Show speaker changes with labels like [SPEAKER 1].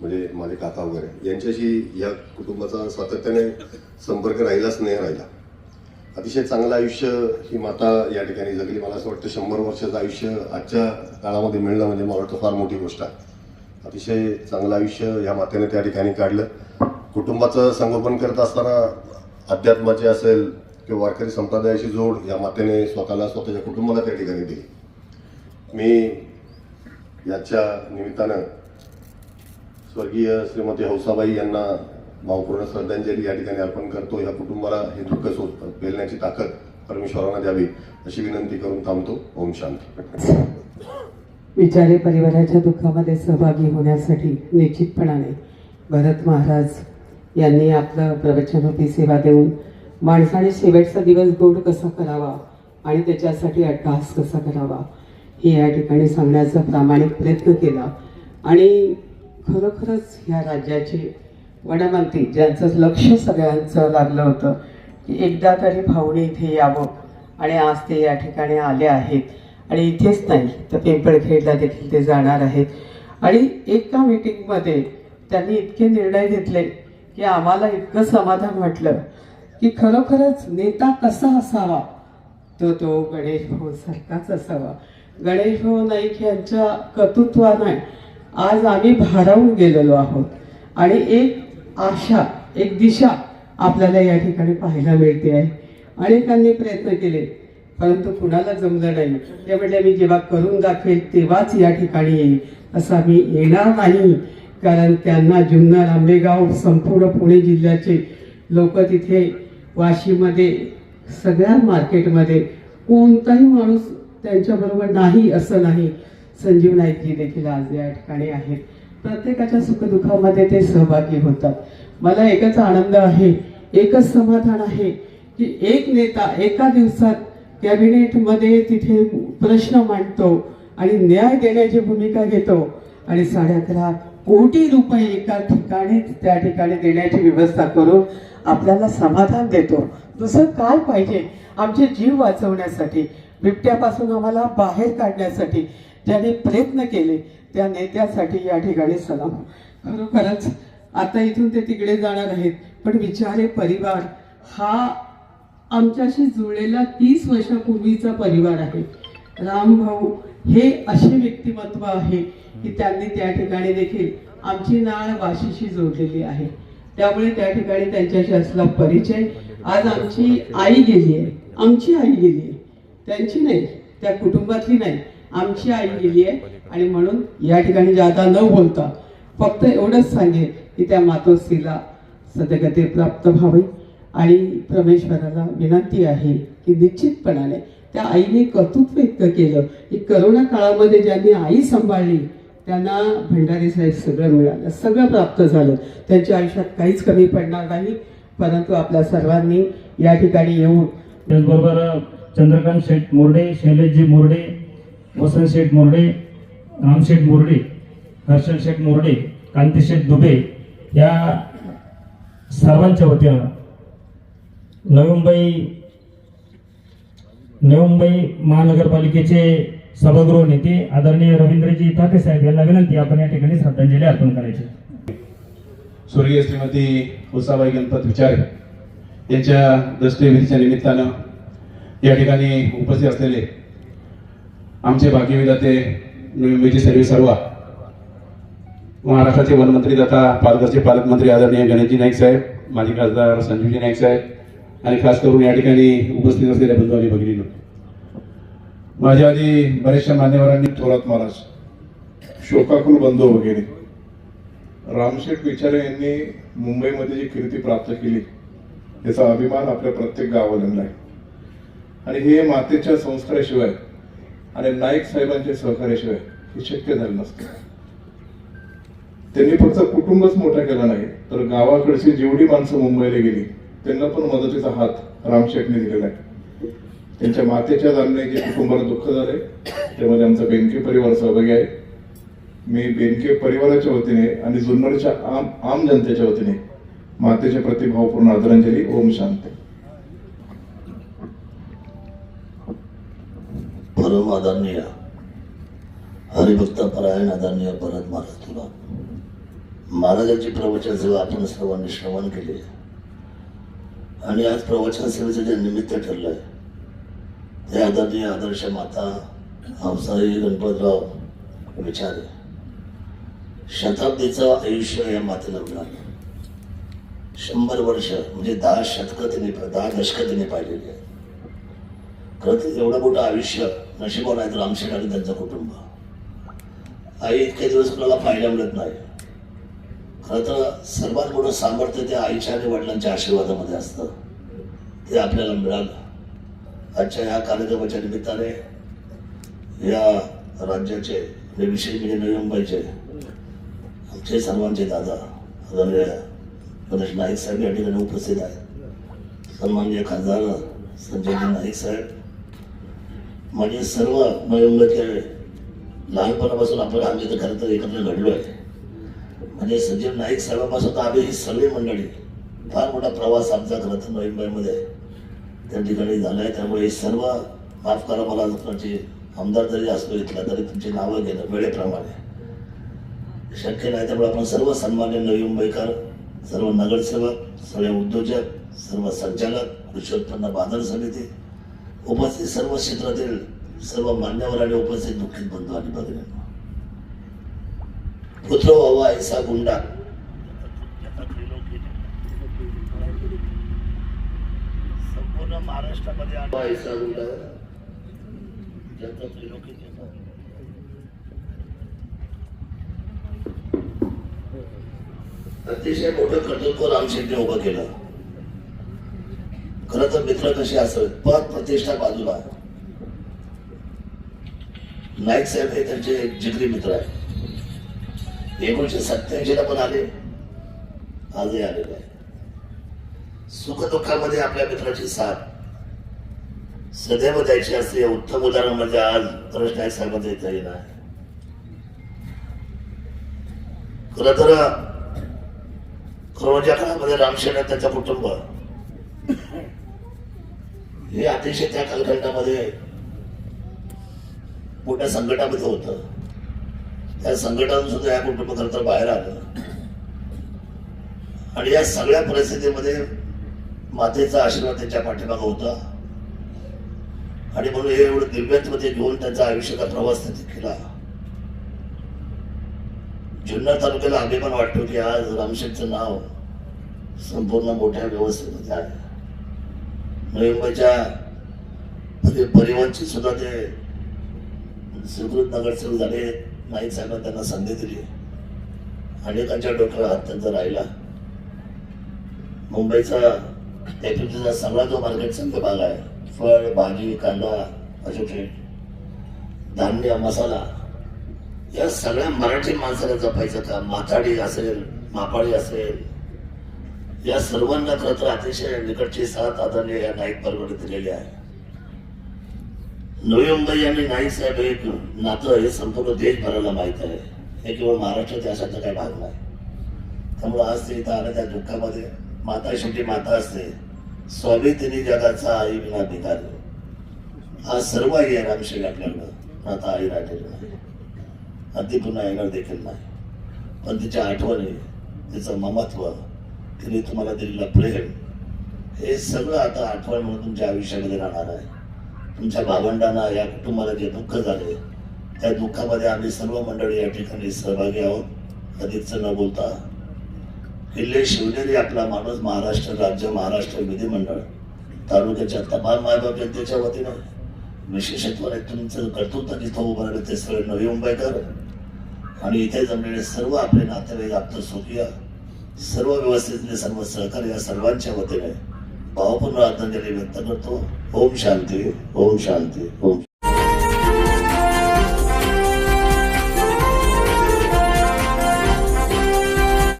[SPEAKER 1] म्हणजे माझे काका वगैरे यांच्याशी या कुटुंबाचा सातत्याने संपर्क राहिलाच नाही राहिला. अतिशय चांगलं आयुष्य ही माता या ठिकाणी जगली. मला असं वाटतं शंभर वर्षाचं आयुष्य आजच्या काळामध्ये मिळणं म्हणजे मला वाटतं फार मोठी गोष्ट आहे. अतिशय चांगलं आयुष्य या मातेने त्या ठिकाणी काढलं. कुटुंबाचं संगोपन करत असताना अध्यात्माचे असेल किंवा वारकरी संप्रदायाची जोड या मातेने स्वतःला स्वतःच्या कुटुंबाला त्या ठिकाणी दिली. मी याच्या निमित्तानं स्वर्गीय श्रीमती हौसाबाई यांना भावपूर्ण श्रद्धांजली या ठिकाणी अर्पण करतो. या कुटुंबाला हे दुःख सोड पेलण्याची ताकद परमेश्वरांना द्यावी अशी विनंती करून थांबतो. ओम शांती.
[SPEAKER 2] विचारे परिवाराच्या दुःखामध्ये सहभागी होण्यासाठी निश्चितपणाने भरत महाराज यांनी आपलं प्रवचनरूपी सेवा देऊन माणसाने शेवटचा दिवस गोड कसा करावा आणि त्याच्यासाठी अट्टहास कसा करावा हे या ठिकाणी सांगण्याचा प्रामाणिक प्रयत्न केला. आणि खरोखरच ह्या राज्याचे वनमंत्री ज्यांचं लक्ष सगळ्यांचं लागलं होतं की एकदा तरी भाऊने इथे यावं आणि आज ते या ठिकाणी आले आहेत. आणि इथेच नाही तर पिंपळखेडला देखील ते जाणार आहेत. आणि एका मीटिंगमध्ये त्यांनी इतके निर्णय घेतले की आम्हाला इतकं समाधान वाटलं की खरोखरच नेता कसा असावा तो तो गणेश भाऊ सारखाच असावा. गणेश भाऊ नाईक यांच्या कर्तृत्वाने आज आम्ही भारावून गेलेलो आहोत. आणि एक आशा एक दिशा आपल्याला या ठिकाणी पाहायला मिळते आहे. अनेकांनी प्रयत्न केले परंतु कुणाला जमलं नाही. ते म्हटले मी जेव्हा करून दाखवेल तेव्हाच या ठिकाणी येईल. असं मी येणार नाही कारण त्यांना जुन्नर आंबेगाव संपूर्ण पुणे जिल्ह्याचे लोक तिथे वाशीमध्ये सगळ्या मार्केटमध्ये कोणताही माणूस त्यांच्याबरोबर नाही असं नाही. संजीव नाईकजी देखील आज या ठिकाणी आहेत. प्रत्येकाच्या सुखदुःखामध्ये ते सहभागी होतात. मला एकच आनंद आहे एकच समाधान आहे की एक नेता एका दिवसात कॅबिनेटमध्ये तिथे प्रश्न मांडतो आणि न्याय देण्याची भूमिका घेतो आणि साडे अकरा कोटी रुपये एका ठिकाणी त्या ठिकाणी देण्याची व्यवस्था करून आपल्याला समाधान देतो. दुसरं काय पाहिजे? आमचे जीव वाचवण्यासाठी बिबट्यापासून आम्हाला बाहेर काढण्यासाठी ज्यांनी प्रयत्न केले त्या नेत्यासाठी या ठिकाणी सलाम. खरोखरच आता इथून ते तिकडे जाणार आहेत. पण विचारे परिवार हा आमच्याशी जुळलेला तीस वर्षापूर्वीचा परिवार आहे. रामभाऊ हे असे व्यक्तिमत्व आहे की त्यांनी त्या ठिकाणी देखील आमची नाळ वाशीशी जोडलेली आहे. त्यामुळे त्या ठिकाणी त्यांच्याशी असला परिचय. आज आमची आई गेली आहे. आमची आई गेली आहे. त्यांची नाही त्या कुटुंबातली नाही. आमची आई गेली आहे आणि म्हणून या ठिकाणी जादा न बोलता फक्त एवढंच सांगेल की त्या मातोश्रीला सद्यगती प्राप्त व्हावी. आणि परमेश्वराला विनंती आहे की निश्चितपणाने त्या आईने कर्तृत्व इतकं केलं की करोना काळामध्ये ज्यांनी आई सांभाळली त्यांना भंडारी साहेब सगळं मिळालं सगळं प्राप्त झालं. त्यांच्या आयुष्यात काहीच कमी पडणार नाही परंतु आपल्या सर्वांनी या ठिकाणी येऊन
[SPEAKER 3] त्याचबरोबर चंद्रकांत शेठ मोर्डे शैलेशजी मोर्डे वसंत शेठ मोर्डे रामशेठ मोर्डे हर्षल शेठ मोर्डे कांतीशेठ दुबे या सर्वांच्या वतीनं नवी मुंबई नवी मुंबई महानगरपालिकेचे सभागृह नेते आदरणीय रवींद्रजी ठाकरे साहेब यांना विनंती आपण या ठिकाणी श्रद्धांजली अर्पण करायची.
[SPEAKER 4] स्वर्गीय श्रीमती उसाबाई गणपत विचारे यांच्या दस्तऐवजीच्या निमित्तानं या ठिकाणी उपस्थित असलेले आमचे भाग्यविदाते मुंबईचे सर्वे सर्वा महाराष्ट्राचे वनमंत्री तथा पालघरचे पालकमंत्री आदरणीय गणेशजी नाईक साहेब माजी खासदार संजीवजी नाईक साहेब आणि खास करून या ठिकाणी उपस्थित असलेल्या बंधू आणि भगिनीनं माझ्या आधी बऱ्याचशा मान्यवरांनी
[SPEAKER 5] थोरात महाराज शोकाकुल बंधू वगैरे रामशेठ विचारे यांनी मुंबईमध्ये जी कीर्ती प्राप्त केली याचा अभिमान आपल्या प्रत्येक गावाला आहे. आणि हे मातेच्या संस्काराशिवाय आणि नाईक साहेबांच्या सहकार्याशिवाय हे शक्य झालं नसतं. त्यांनी फक्त कुटुंबच मोठा केला नाही तर गावाकडची जेवढी माणसं मुंबईला गेली त्यांना पण मदतीचा हात रामशेखने दिलेला आहे. त्यांच्या मातेच्या जाणणे जे कुटुंबाला दुःख झाले त्यामध्ये आमचा बेनके परिवार सहभागी आहे. मी बेनके परिवाराच्या वतीने आणि जुन्नरच्या आम आम जनतेच्या वतीने मातेच्या प्रति भावपूर्ण आदरांजली. ओम शांती.
[SPEAKER 6] परम आदरणीय
[SPEAKER 7] हरिभक्त परायण आदरणीय परत महाराज तुला. महाराजांची प्रवचन सेवा आपण सर्वांनी श्रवण केली आणि आज प्रवचन सेवेचं जे निमित्त ठरलंय ते आदरणीय आदर्श माता हंसाई गणपतराव विचारे. शताब्दीचं आयुष्य या मातेला मिळालं. शंभर वर्ष म्हणजे दहा शतकं तिने दहा दशकं तिने पाहिलेली आहे खरं तर एवढं मोठं आयुष्य नशिबावर आहे रामशेठ आणि त्यांचं कुटुंब. आई इतके दिवस कुणाला पाहायला मिळत नाही. खरं तर सर्वात मोठं सामर्थ्य ते आईच्या आणि वडिलांच्या आशीर्वादामध्ये असतं. ते आपल्याला मिळालं. आजच्या ह्या कार्यक्रमाच्या निमित्ताने या राज्याचे म्हणजे विशेष म्हणजे नवी मुंबईचे आमचे सर्वांचे दादा आदरणीय गणेश नाईक साहेब या ठिकाणी उपस्थित आहेत. सन्माननीय खासदार संजयजी नाईक साहेब म्हणजे सर्व नवी लहानपणापासून आपण आम्ही तर खरं तर एकत्र घडलो आहे म्हणजे संजीव नाईक साहेबांपासून तर आम्ही ही सर्व मंडळी फार मोठा प्रवास आमचा खरं तर नोव्हेंबरमध्ये त्या ठिकाणी झाला आहे त्यामुळे हे सर्व माफ करा मला तुमची आमदार जरी असतो इथला तरी तुमची नावं घेणं वेळेप्रमाणे. शक्य नाही त्यामुळे आपण सर्व सन्मान्य नवी मुंबईकर सर्व नगरसेवक सर्व उद्योजक सर्व संचालक कृषी उत्पन्न बाजार समिती उपस्थित सर्व क्षेत्रातील सर्व मान्यवर आणि उपस्थित दुःखित बंधू आणि भगिनींनो पुत्र व्हावा ऐसा गुंडा. संपूर्ण महाराष्ट्रामध्ये ऐसा गुंडा. अतिशय मोठं कर्तृत्व रामशेट्टी उभं केलं. खरं तर मित्र कसे असत पद प्रतिष्ठा बाजूला नाईक साहेब हे त्यांचे एक जिगरी मित्र आहे एकोणीशे सत्याऐंशी ला पण आले आजही आलेले आहे सुखदुःखामध्ये आपल्या मित्राची साथ. सदैव द्यायची असते उत्तम उदाहरण म्हणजे आज गणेश नाईक साहेबांचं येता येणार आहे. खरं तर कोरोनाच्या काळामध्ये रामशेण आणि त्यांचं कुटुंब हे अतिशय त्या कालखंडामध्ये मोठ्या संकटामध्ये होतं. त्या संकटातून सुद्धा या कुटुंब खरं तर बाहेर आलं. आणि या सगळ्या परिस्थितीमध्ये मातेचा आशीर्वाद त्यांच्या पाठीमागा होता. आणि म्हणून हे एवढं दिव्यांमध्ये घेऊन त्यांचा आयुष्याचा प्रवास त्यांनी केला. जुन्नर तालुक्याला अभिमान वाटतो की आज रामशेठचं नाव संपूर्ण मोठ्या व्यवस्थेमध्ये आहे. नवी म्हणजे परिवहनची सुद्धा ते स्वीकृत नगरसेवक झाले. नाईक साहेबांनी त्यांना संधी दिली. अनेकांच्या डोक्याला हात त्यांचा राहिला. मुंबईचा एपीचा सगळा जो मार्केट संघ भाग आहे फळ भाजी कांदा अशोक धान्य मसाला या सगळ्या मराठी माणसाला जपायचं काम. माथाडी असेल मापाळी असेल या सर्वांना खरं तर अतिशय निकटची साथ आदरणीय या नाईक बरोबर दिलेली आहे. नवी आणि नाईक साहेब एक नातं हे संपूर्ण देशभराला माहीत आहे. हे केवळ महाराष्ट्र देशाचा काही भाग नाही. त्यामुळे आज ते इथं आलं त्या दुःखामध्ये. माता शेवटी माता असते. स्वामी तिने जगाचा आई विना भिकार. हा सर्व आई आहे रामशेठ आपल्याकडं. आता आई राहिलेली नाही. अगदी पुन्हा येणार देखील नाही. पण तिच्या आठवणी तिचं ममत्व तिने तुम्हाला दिलेलं प्रेम हे सगळं आता आठवण म्हणून तुमच्या आयुष्यामध्ये राहणार आहे तुमच्या भावंडांना या कुटुंबाला जे दुःख झाले त्या दुःखामध्ये आम्ही सर्व मंडळी या ठिकाणी सहभागी आहोत. कधीच न बोलता किल्ले शिवनेरी आपला माणूस महाराष्ट्र राज्य महाराष्ट्र विधिमंडळ तालुक्याच्या तमाम मायबाप जनतेच्या वतीनं विशेषत्वाने तुमचं कर्तृत्व जिथं उभं राहिलं ते सगळे नवी मुंबईकर. आणि इथे जमलेले सर्व आपले नातेवाईक आपलं स्वकीय सर्व व्यवस्थेतले सर्व सहकार्य या सर्वांच्या वतीने. भावपूर्ण आदरांजली व्यक्त करतो. ओम शांती ओम शांती ओम